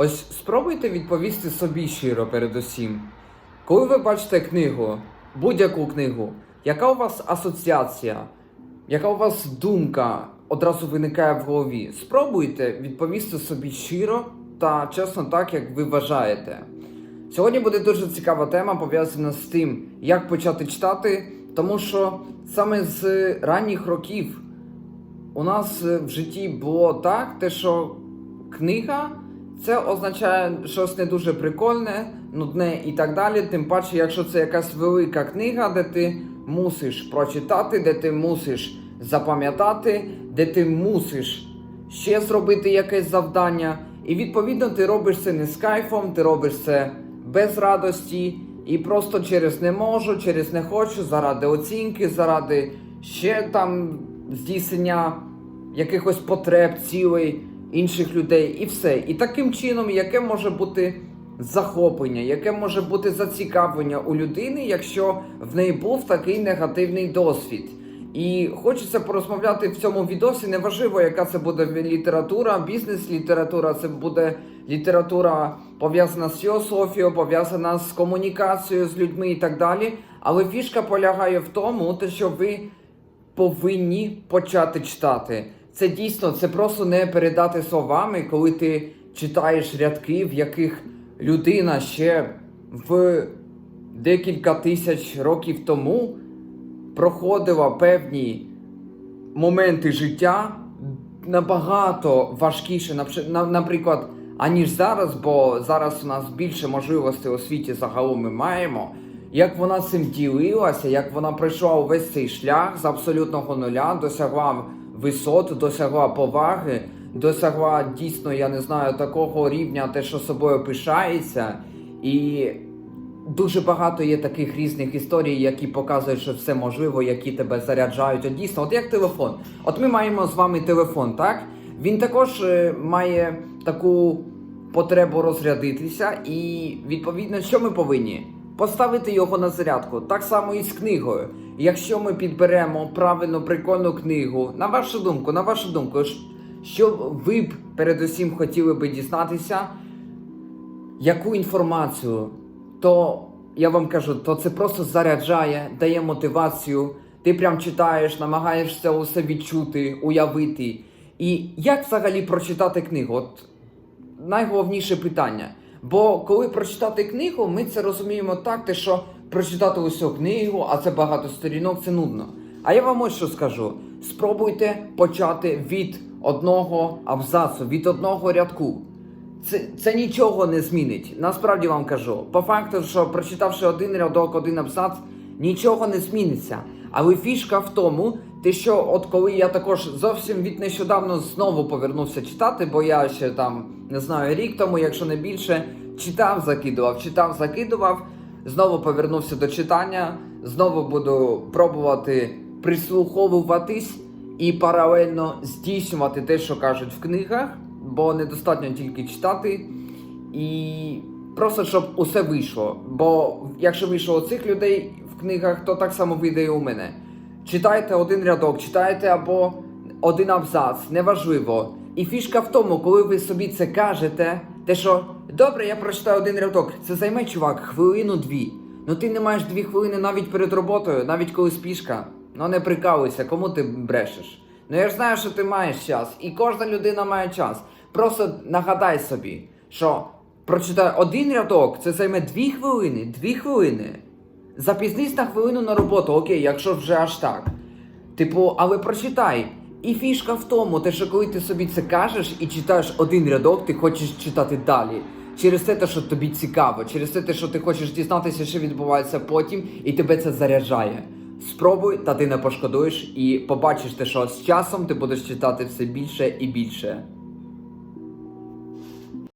Ось спробуйте відповісти собі щиро передусім. Коли ви бачите книгу, будь-яку книгу, яка у вас асоціація, яка у вас думка одразу виникає в голові? Спробуйте відповісти собі щиро та чесно так, як ви вважаєте. Сьогодні буде дуже цікава тема пов'язана з тим, як почати читати, тому що саме з ранніх років у нас в житті було так, те, що книга це означає щось не дуже прикольне, нудне і так далі. Тим паче, якщо це якась велика книга, де ти мусиш прочитати, де ти мусиш запам'ятати, де ти мусиш ще зробити якесь завдання. І відповідно ти робиш це не з кайфом, ти робиш це без радості і просто через не можу, через не хочу, заради оцінки, заради ще там здійснення якихось потреб, цілей інших людей, і все. І таким чином, яке може бути захоплення, яке може бути зацікавлення у людини, якщо в неї був такий негативний досвід. І хочеться порозмовляти в цьому відосі. Неважливо, яка це буде література, бізнес-література, це буде література пов'язана з філософією, пов'язана з комунікацією з людьми і так далі. Але фішка полягає в тому, те, що ви повинні почати читати. Це дійсно, це просто не передати словами, коли ти читаєш рядки, в яких людина ще в декілька тисяч років тому проходила певні моменти життя набагато важкіше, наприклад, аніж зараз, бо зараз у нас більше можливостей у світі загалом ми маємо. Як вона цим ділилася, як вона пройшла увесь цей шлях з абсолютного нуля, досягла висот, досягла поваги, досягла дійсно, я не знаю, такого рівня, те, що собою пишається, і Дуже багато є таких різних історій, які показують, що все можливо, які тебе заряджають. От дійсно, от як телефон. От ми маємо з вами телефон, так? Він також е, має таку потребу розрядитися, і відповідно, що ми повинні? Поставити його на зарядку. Так само і з книгою. Якщо ми підберемо правильну прикольну книгу, на вашу думку, на вашу думку, що ви б передусім хотіли би дізнатися, яку інформацію, то я вам кажу, то це просто заряджає, дає мотивацію. Ти прям читаєш, намагаєшся усе відчути, уявити. І як взагалі прочитати книгу? От найголовніше питання. Бо коли прочитати книгу, ми це розуміємо так, те, що прочитати усю книгу, а це багато сторінок, це нудно. А я вам ось що скажу: спробуйте почати від одного абзацу, від одного рядку. Це, це нічого не змінить. Насправді вам кажу. По факту, що прочитавши один рядок, один абзац, нічого не зміниться. Але фішка в тому, те, що от коли я також зовсім від нещодавно знову повернувся читати, бо я ще там не знаю рік тому, якщо не більше, читав, закидував, читав, закидував, знову повернувся до читання, знову буду пробувати прислуховуватись і паралельно здійснювати те, що кажуть в книгах, бо недостатньо тільки читати. І просто щоб усе вийшло. Бо якщо вийшло у цих людей в книгах, то так само вийде і у мене. Читайте один рядок, читайте або один абзац, неважливо. І фішка в тому, коли ви собі це кажете, те, що добре, я прочитаю один рядок, це займе, чувак, хвилину-дві. Ну ти не маєш дві хвилини навіть перед роботою, навіть коли спішка. Ну не прикалуйся, кому ти брешеш. Ну я ж знаю, що ти маєш час, і кожна людина має час. Просто нагадай собі, що прочитай один рядок, це займе дві хвилини, дві хвилини. Запізнись на хвилину на роботу, окей, якщо вже аж так. Типу, але прочитай. І фішка в тому, те, що коли ти собі це кажеш і читаєш один рядок, ти хочеш читати далі. Через те, що тобі цікаво, через те, що ти хочеш дізнатися, що відбувається потім, і тебе це заряджає. Спробуй, та ти не пошкодуєш, і побачиш те, що з часом ти будеш читати все більше і більше.